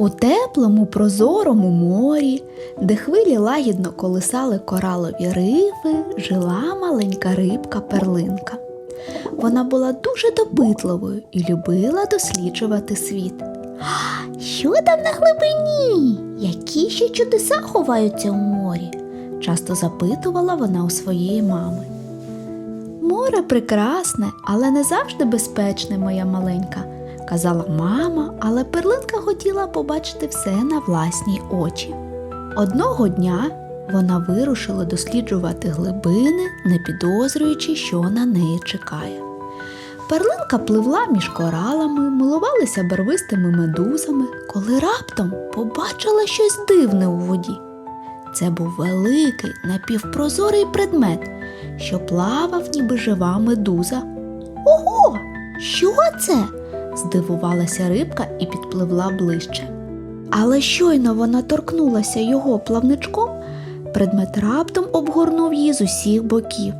У теплому прозорому морі, де хвилі лагідно колисали коралові рифи, жила маленька рибка перлинка. Вона була дуже допитливою і любила досліджувати світ. Що там на глибині? Які ще чудеса ховаються у морі? часто запитувала вона у своєї мами. Море прекрасне, але не завжди безпечне, моя маленька, казала мама, але перлинка хотіла побачити все на власні очі. Одного дня вона вирушила досліджувати глибини, не підозрюючи, що на неї чекає. Перлинка пливла між коралами, милувалася барвистими медузами, коли раптом побачила щось дивне у воді. Це був великий напівпрозорий предмет, що плавав, ніби жива медуза. Ого, що це? Здивувалася рибка і підпливла ближче. Але щойно вона торкнулася його плавничком, предмет раптом обгорнув її з усіх боків.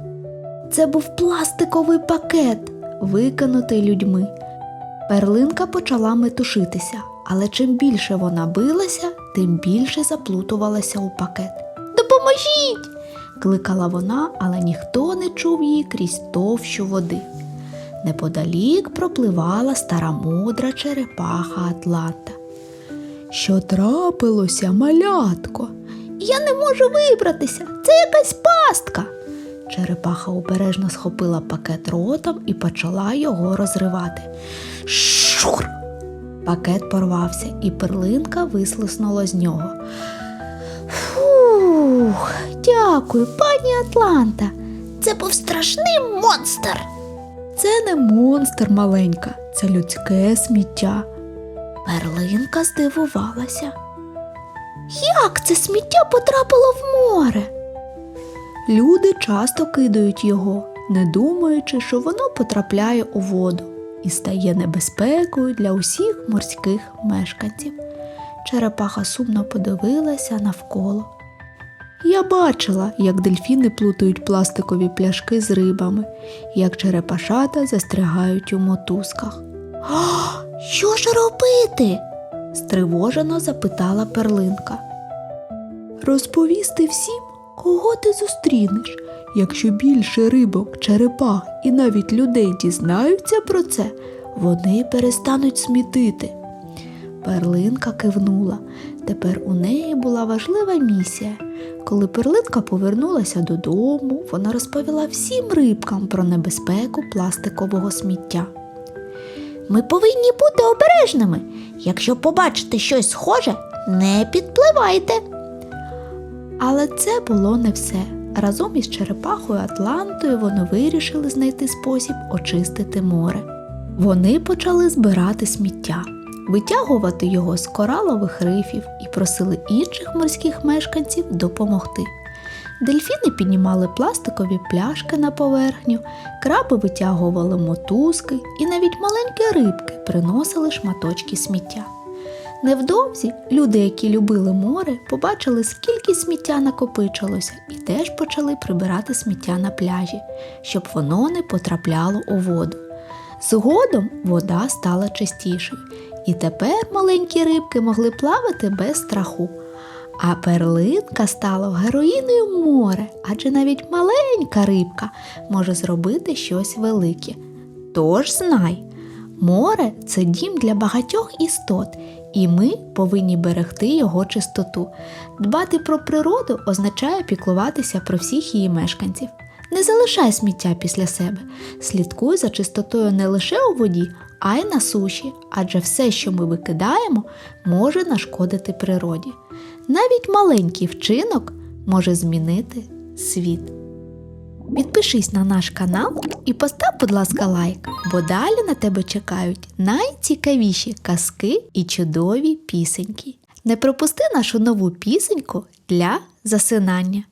Це був пластиковий пакет, викинутий людьми. Перлинка почала метушитися, але чим більше вона билася, тим більше заплутувалася у пакет. Допоможіть! кликала вона, але ніхто не чув її крізь товщу води. Неподалік пропливала стара мудра черепаха Атланта. Що трапилося, малятко? Я не можу вибратися, це якась пастка. Черепаха обережно схопила пакет ротом і почала його розривати. Шур! Пакет порвався, і перлинка вислиснула з нього. Фух, дякую, пані Атланта. Це був страшний монстр. Це не монстр маленька, це людське сміття. Перлинка здивувалася. Як це сміття потрапило в море? Люди часто кидають його, не думаючи, що воно потрапляє у воду і стає небезпекою для усіх морських мешканців. Черепаха сумно подивилася навколо. Я бачила, як дельфіни плутають пластикові пляшки з рибами, як черепашата застрягають у мотузках. «А, Що ж робити? стривожено запитала перлинка. Розповісти всім, кого ти зустрінеш. Якщо більше рибок, черепах і навіть людей дізнаються про це, вони перестануть смітити. Перлинка кивнула. Тепер у неї була важлива місія. Коли перлинка повернулася додому, вона розповіла всім рибкам про небезпеку пластикового сміття. Ми повинні бути обережними. Якщо побачите щось схоже, не підпливайте. Але це було не все. Разом із черепахою Атлантою вони вирішили знайти спосіб очистити море. Вони почали збирати сміття, витягувати його з коралових рифів і просили інших морських мешканців допомогти. Дельфіни піднімали пластикові пляшки на поверхню, краби витягували мотузки, і навіть маленькі рибки приносили шматочки сміття. Невдовзі люди, які любили море, побачили, скільки сміття накопичилося, і теж почали прибирати сміття на пляжі, щоб воно не потрапляло у воду. Згодом вода стала чистішою, і тепер маленькі рибки могли плавати без страху. А перлинка стала героїною моря, адже навіть маленька рибка може зробити щось велике. Тож знай, море це дім для багатьох істот, і ми повинні берегти його чистоту. Дбати про природу означає піклуватися про всіх її мешканців. Не залишай сміття після себе. Слідкуй за чистотою не лише у воді, а й на суші, адже все, що ми викидаємо, може нашкодити природі. Навіть маленький вчинок може змінити світ. Підпишись на наш канал і постав, будь ласка, лайк, бо далі на тебе чекають найцікавіші казки і чудові пісеньки. Не пропусти нашу нову пісеньку для засинання.